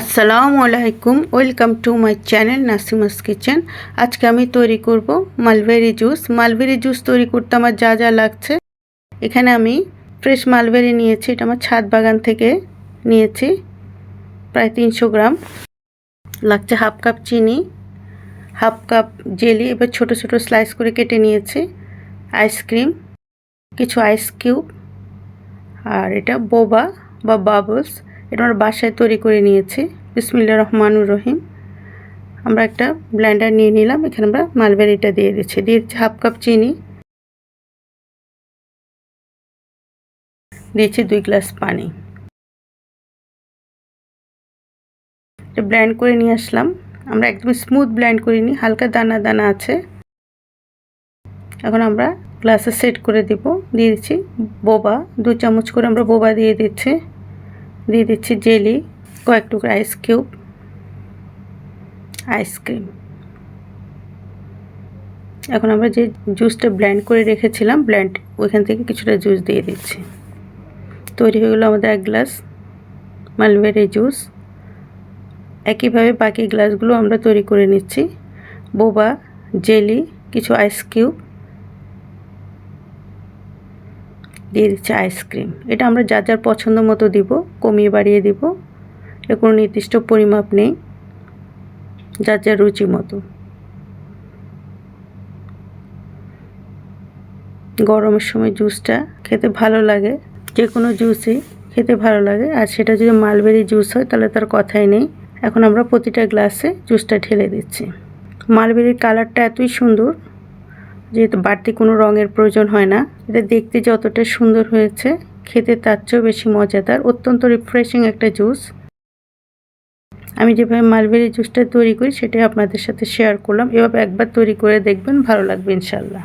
আসসালামু আলাইকুম, welcome to my channel Nasima's kitchen. আজকে আমি তৈরি করব মালবেরি জুস। মালবেরি জুস তৈরি করতে আমার যা যা লাগছে। এখানে আমি ফ্রেশ মালবেরি নিয়েছি, এটা আমার ছাদ বাগান থেকে নিয়েছি, প্রায় তিনশো গ্রাম। লাগছে হাফ কাপ চিনি, হাফ কাপ জেলি, এবার ছোট ছোট স্লাইস করে কেটে নিয়েছি আইসক্রিম কিছু আইস কিউব, আর এটা বোবা বা বাবলস। এটা আমরা বাসায় তৈরি করে নিয়েছি। বিসমিল্লা রহমানুর রহিম। আমরা একটা ব্ল্যান্ডার নিয়ে নিলাম। এখানে আমরা মালবেরিটা দিয়ে দিচ্ছি। দিয়ে হাফ কাপ চিনি। দিয়েছি দুই গ্লাস পানি। এটা ব্ল্যান্ড করে নিয়ে আসলাম। আমরা একদম স্মুথ ব্ল্যান্ড করিনি। হালকা দানা দানা আছে। এখন আমরা গ্লাসে সেট করে দেব। দিয়ে দিচ্ছি বোবা। দু চামচ করে আমরা বোবা দিয়ে দিচ্ছি। দিয়ে দিচ্ছি জেলি, কয়েক টুকরো আইস কিউব আইসক্রিম এখন আমরা যে জুসটা ব্ল্যান্ড করে রেখেছিলাম ব্ল্যান্ড ওইখান থেকে কিছুটা জুস দিয়ে দিচ্ছি। তৈরি হয়ে গেলো আমাদের এক গ্লাস মালবেরি জুস একইভাবে বাকি গ্লাসগুলো আমরা তৈরি করে নিচ্ছি। বোবা জেলি কিছু আইস কিউব দিয়ে দিচ্ছি আইসক্রিম এটা আমরা যা যার পছন্দ মতো দিব, কমিয়ে বাড়িয়ে দিব। এর কোনো নির্দিষ্ট পরিমাপ নেই, যার যার রুচি মতো। গরমের সময় জুসটা খেতে ভালো লাগে, যে কোনো জুসই খেতে ভালো লাগে। আর সেটা যদি মালবেরি জুস হয়, তাহলে তার কথাই নেই। এখন আমরা প্রতিটা গ্লাসে জুসটা ঢেলে দিচ্ছি। মালবেরির কালারটা এতই সুন্দর যেহেতু বাড়তি কোনো রঙের প্রয়োজন হয় না, এটা দেখতে যতটা সুন্দর হয়েছে, খেতে তার চেয়েও বেশি মজাদার, অত্যন্ত রিফ্রেশিং একটা জুস আমি যেভাবে মালবেরি জুসটা তৈরি করি, সেটাই আপনাদের সাথে শেয়ার করলাম। এভাবে একবার তৈরি করে দেখবেন, ভালো লাগবে ইনশাল্লাহ